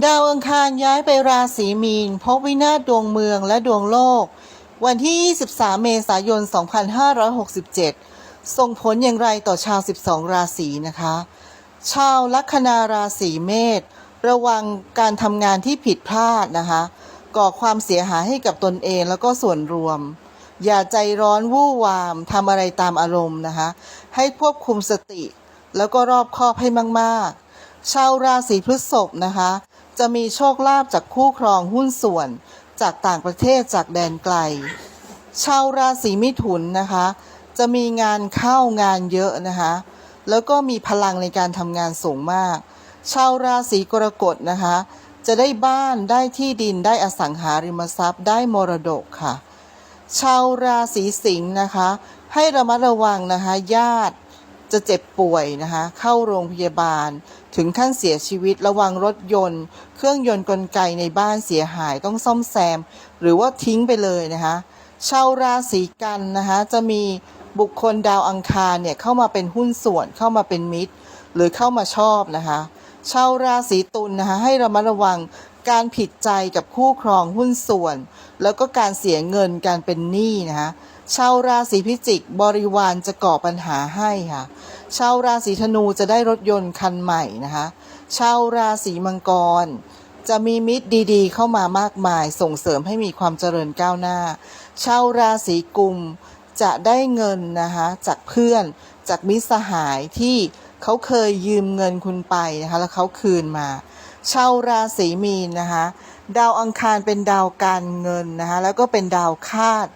ดาวอังคารย้ายไปราศีมีน พบวินาศดวงเมืองและดวงโลก วันที่ 23 เมษายน 2567 ส่งผลอย่างไรต่อชาว 12 ราศีนะคะ ชาวลัคนาราศีเมษระวังการทำงานที่ผิดพลาดนะคะ ก่อความเสียหายให้กับตนเองแล้วก็ส่วนรวม อย่าใจร้อนวู่วามทำอะไรตามอารมณ์นะคะ ให้ควบคุมสติ แล้วก็รอบคอบให้มาก ๆ ชาวราศีพฤษภนะคะ จะมีโชคลาภจากคู่ครองหุ้นส่วน จากต่างประเทศจากแดนไกล ชาวราศีมิถุนนะคะ จะมีงานเข้างานเยอะนะคะ แล้วก็มีพลังในการทำงานสูงมาก ชาวราศีกรกฎนะคะ จะได้บ้านได้ที่ดินได้อสังหาริมทรัพย์ได้มรดกค่ะ ชาวราศีสิงห์นะคะ ให้ระมัดระวังนะคะญาติ จะเจ็บป่วยนะคะ เข้าโรงพยาบาล ถึงขั้นเสียชีวิตระวังรถยนต์ เครื่องยนต์กลไกในบ้านเสียหายต้องซ่อมแซม หรือว่าทิ้งไปเลยนะคะชาวราศีกันนะคะจะมีบุคคลดาวอังคารเนี่ยเข้ามาเป็นหุ้นส่วนเข้ามาเป็นมิตร หรือเข้ามาชอบนะคะชาวราศีตุลนะคะให้ระมัดระวังการผิดใจกับคู่ครองหุ้นส่วน แล้วก็การเสียเงินการเป็นหนี้นะคะ ชาวราศีพิจิกบริวารจะก่อปัญหาให้ค่ะ ชาวราศีธนูจะได้รถยนต์คันใหม่นะคะ ชาวราศีมังกร จะมีมิตรดีๆ เข้ามามากมายส่งเสริมให้มีความเจริญก้าวหน้า ชาวราศีกุมจะได้เงินนะคะจากเพื่อนจากมิตรสหายที่เขาเคยยืมเงินคุณไปนะคะแล้วเขาคืนมา ชาวราศีมีนนะคะ ดาวอังคารเป็นดาวการเงินนะคะแล้วก็เป็นดาวคาด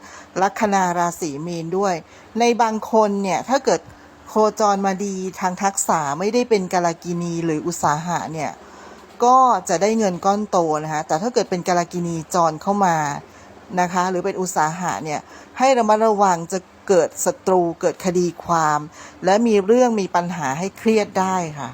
ลัคนาราศีมีนด้วย ในบางคนเนี่ยถ้าเกิดโคจรมาดีทางทักษะไม่ได้เป็นกาลกินีหรืออุตสาหะเนี่ยก็จะได้เงินก้อนโตนะคะแต่ถ้าเกิดเป็นกาลกินีจรเข้ามานะคะหรือเป็นอุตสาหะเนี่ยให้ระมัดระวังจะเกิดศัตรูเกิดคดีความ และมีเรื่องมีปัญหาให้เครียดได้ค่ะ